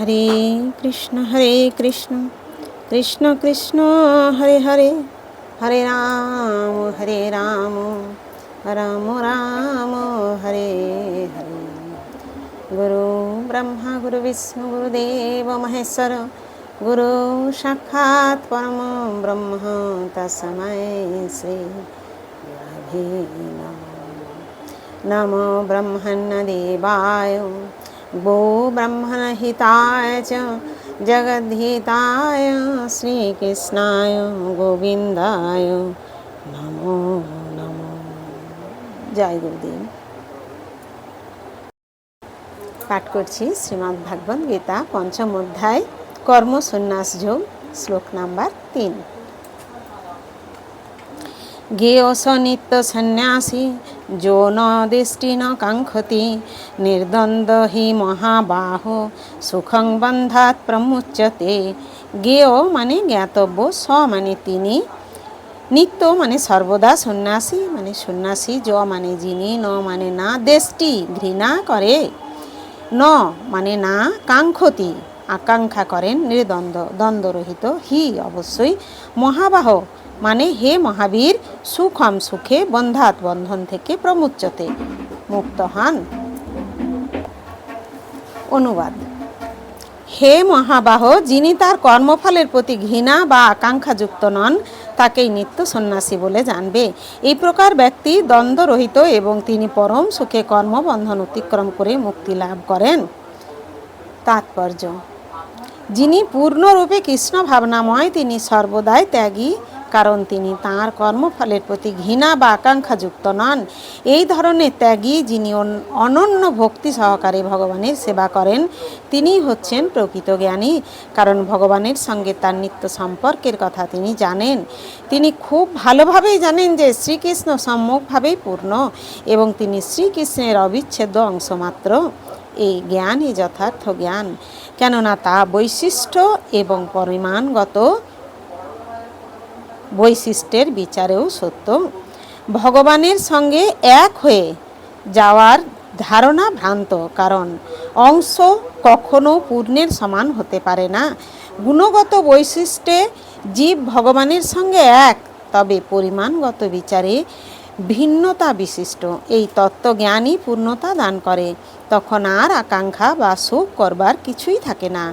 हरे कृष्ण हरे कृष्ण। कृष्ण कृष्ण हरे हरे। हरे राम हरे राम। राम राम हरे हरे। गुरु ब्रह्म गुरुविष्णु गुरुदेव महेश्वर। गुरु साक्षात् परम ब्रह्म तस्मै श्री नमो। ब्रह्मन्न देवाय। গো ব্রহ্মণহিতায় চ জগদ্ধিতায় শ্রীকৃষ্ণায় গোবিন্দায় নমো নমো জয় গুরুদেব পাঠ করছি শ্রীমদ্ ভাগবত গীতা পঞ্চম অধ্যায় কর্ম সন্ন্যাস যোগ, শ্লোক নাম্বার তিন। জ্ঞেয়স নিত্য সন্ন্যাসী যো ন দৃষ্টি ন কাঙ্ক্ষতি নির্দ্বন্দ্ব হি মহাবাহ সুখং বন্ধাত প্রমুচ্যতে জ্ঞেয় মানে জ্ঞাতব্য স মানে তিনি নিত্য মানে সর্বদা সন্ন্যাসী মানে সন্ন্যাসী য মানে যিনি ন মানে না দেশটি ঘৃণা করে ন মানে না কাঙ্ক্ষতি আকাঙ্ক্ষা করেন নির্দ্বন্দ্ব দ্বন্দ্বরহিত হি অবশ্যই মহাবাহ মানে হে মহাবীর, সুখম সুখে বন্ধাত বন্ধন থেকে প্রমুচ্যতে মুক্ত হন। অনুবাদ। হে মহাবাহ, যিনি তার কর্মফলের প্রতি ঘৃণা বা আকাঙ্ক্ষাযুক্ত নন, তাকেই নিত্য সন্ন্যাসী বলে জানবে। এই প্রকার ব্যক্তি দ্বন্দ্বরহিত এবং তিনি পরম সুখে কর্মবন্ধন অতিক্রম করে মুক্তি লাভ করেন। তাৎপর্য। যিনি পূর্ণরূপে কৃষ্ণ ভাবনাময় তিনি সর্বদাই ত্যাগী কারণ তিনি তাঁর কর্মফলের প্রতি ঘৃণা বা আকাঙ্ক্ষাযুক্ত নন। এই ধরনের ত্যাগী যিনি অনন্য ভক্তি সহকারে ভগবানের সেবা করেন তিনি হচ্ছেন প্রকৃত জ্ঞানী, কারণ ভগবানের সঙ্গে তার নিত্য সম্পর্কের কথা তিনি জানেন। তিনি খুব ভালোভাবেই জানেন যে শ্রীকৃষ্ণ সম্মুখভাবেই পূর্ণ এবং তিনি শ্রীকৃষ্ণের অবিচ্ছেদ্য অংশ মাত্র। এই জ্ঞানই যথার্থ জ্ঞান। কেননা তা বৈশিষ্ট্য এবং পরিমাণগত বৈশিষ্ট্যের বিচারেও সত্য। ভগবানের সঙ্গে এক হয়ে যাওয়ার ধারণা ভ্রান্ত, কারণ অংশ কখনো পূর্ণের সমান হতে পারে না। গুণগত বৈশিষ্ট্যে জীব ভগবানের সঙ্গে এক, তবে পরিমাণগত বিচারে ভিন্নতা বিশিষ্ট। এই তত্ত্বজ্ঞানই পূর্ণতা দান করে। তখন আর আকাঙ্ক্ষা বা সুখ করবার কিছুই থাকে না।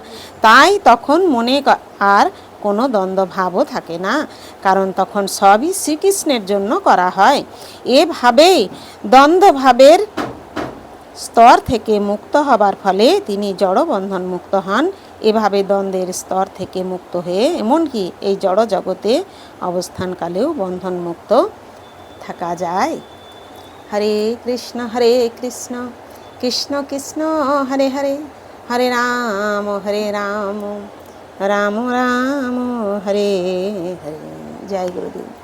তাই তখন মনে আর কোনো দ্বন্দ্বভাবও থাকে না, কারণ তখন সবই শ্রীকৃষ্ণের জন্য করা হয়। এভাবেই দ্বন্দ্বভাবের স্তর থেকে মুক্ত হবার ফলে তিনি জড়বন্ধন মুক্ত হন। এভাবে দ্বন্দ্বের স্তর থেকে মুক্ত হয়ে, এমনকি এই জড় জগতে অবস্থানকালেও বন্ধন মুক্ত থাকা যায়। হরে কৃষ্ণ হরে কৃষ্ণ কৃষ্ণ কৃষ্ণ, হরে হরে হরে রাম হরে রাম। রাম রাম হরে হরে জয় গুরুদেব